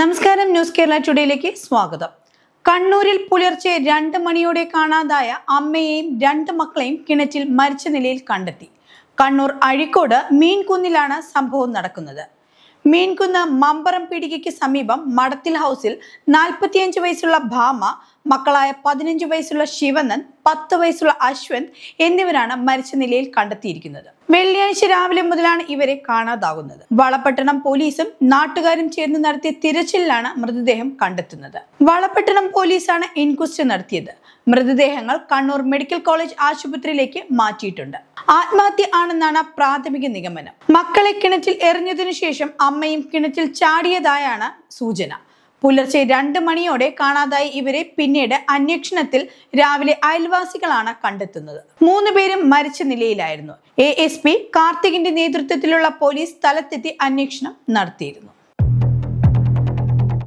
നമസ്കാരം ന്യൂസ് കേരള ടുഡേയിലേക്ക് സ്വാഗതം. കണ്ണൂരിൽ പുലർച്ചെ രണ്ട് മണിയോടെ കാണാതായ അമ്മയെയും രണ്ട് മക്കളെയും കിണറ്റിൽ മരിച്ച നിലയിൽ കണ്ടെത്തി. കണ്ണൂർ അഴിക്കോട് മീൻകുന്നിലാണ് സംഭവം നടക്കുന്നത്. മീൻകുന്ന് മമ്പറം പീടികയ്ക്ക് സമീപം മടത്തിൽ ഹൗസിൽ നാൽപ്പത്തിയഞ്ച് വയസ്സുള്ള ഭാമ മക്കളായ പതിനഞ്ച് വയസ്സുള്ള ശിവനന്ദൻ പത്ത് വയസ്സുള്ള അശ്വന്ത് എന്നിവരാണ് മരിച്ച നിലയിൽ കണ്ടെത്തിയിരിക്കുന്നത്. വെള്ളിയാഴ്ച രാവിലെ മുതലാണ് ഇവരെ കാണാതാകുന്നത്. വളപട്ടണം പോലീസും നാട്ടുകാരും ചേർന്ന് നടത്തിയ തിരച്ചിലിലാണ് മൃതദേഹം കണ്ടെത്തുന്നത്. വളപട്ടണം പോലീസാണ് ഇൻക്വസ്റ്റ് നടത്തിയത്. മൃതദേഹങ്ങൾ കണ്ണൂർ മെഡിക്കൽ കോളേജ് ആശുപത്രിയിലേക്ക് മാറ്റിയിട്ടുണ്ട്. ആത്മഹത്യ ആണെന്നാണ് പ്രാഥമിക നിഗമനം. മക്കളെ കിണറ്റിൽ എറിഞ്ഞതിനു ശേഷം അമ്മയും കിണറ്റിൽ ചാടിയതായാണ് സൂചന. പുലർച്ചെ രണ്ട് മണിയോടെ കാണാതായി ഇവരെ പിന്നീട് അന്വേഷണത്തിൽ രാവിലെ അയൽവാസികളാണ് കണ്ടെത്തുന്നത്. മൂന്ന് പേരും മരിച്ച നിലയിലായിരുന്നു. എ എസ് പി കാർത്തികിന്റെ നേതൃത്വത്തിലുള്ള പോലീസ് സ്ഥലത്തെത്തി അന്വേഷണം നടത്തിയിരുന്നു.